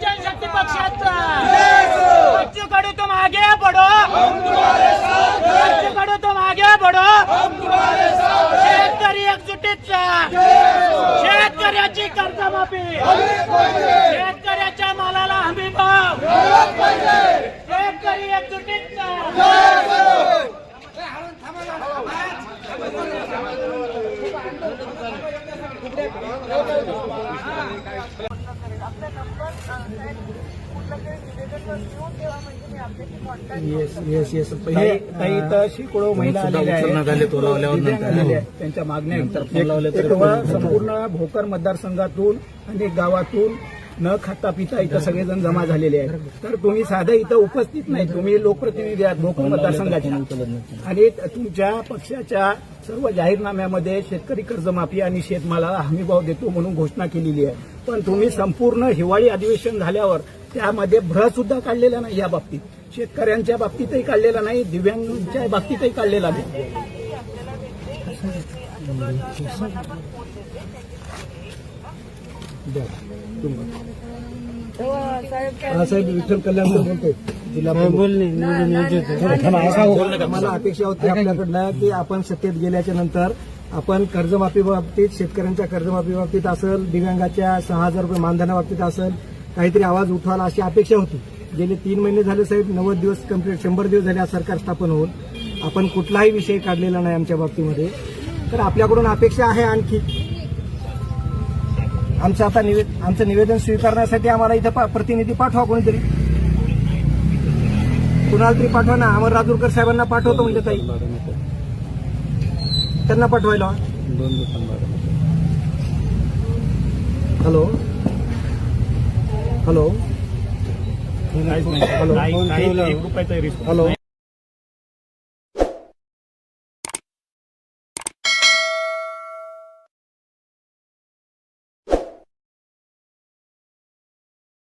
जनशक्ती पक्षाचा! बच्चू कडू तुम आगे बच्चू कडू तुम आगे बढ़ो शेतकरी एकजुटीचा शेतकऱ्याची कर्जमाफी! शेकडो महिला. त्यांच्या मागण्या संपूर्ण भोकर मतदारसंघातून आणि गावातून न खाता पिता इथं सगळेजण जमा झालेले आहेत. तर तुम्ही साधं इथं उपस्थित नाही. तुम्ही लोकप्रतिनिधी आहात भोकर मतदारसंघाचे आणि तुमच्या पक्षाच्या सर्व जाहीरनाम्यामध्ये शेतकरी कर्जमाफी आणि शेतमालाला हमीभाव देतो म्हणून घोषणा केलेली आहे. पण तुम्ही संपूर्ण हिवाळी अधिवेशन झाल्यावर त्यामध्ये भ्र सुद्धा काढलेला नाही या बाबतीत. शेतकऱ्यांच्या बाबतीतही काढलेला नाही दिव्यांगांच्या बाबतीतही काढलेला नाही. हा साहेब विठ्ठल कल्याणकर बोलतोय. जिल्हा मला अपेक्षा होती आपल्याकडनं की आपण सत्तेत गेल्याच्यानंतर आपण कर्जमाफी बाबतीत शेतकऱ्यांच्या कर्जमाफी बाबतीत असेल दिव्यांगाच्या सहा हजार रुपये मानधना बाबतीत असेल काहीतरी आवाज उठवायला अशी अपेक्षा होती. गेले तीन महिने झाले साहेब नव्वद दिवस कंप्लीट शंभर दिवस झाले आज सरकार स्थापन होऊन. आपण कुठलाही विषय काढलेला नाही आमच्या बाबतीमध्ये. तर आपल्याकडून अपेक्षा आहे आणखी. आमचं आता निवेद आमचं निवेदन स्वीकारण्यासाठी आम्हाला इथं प्रतिनिधी पाठवा कोणीतरी. कुणाला तरी पाठवा ना अमर राजूरकर साहेबांना पाठवतो म्हणजे ताई. त्यांना पाठवायला. हॅलो. हॅलो. हॅलो. हॅलो.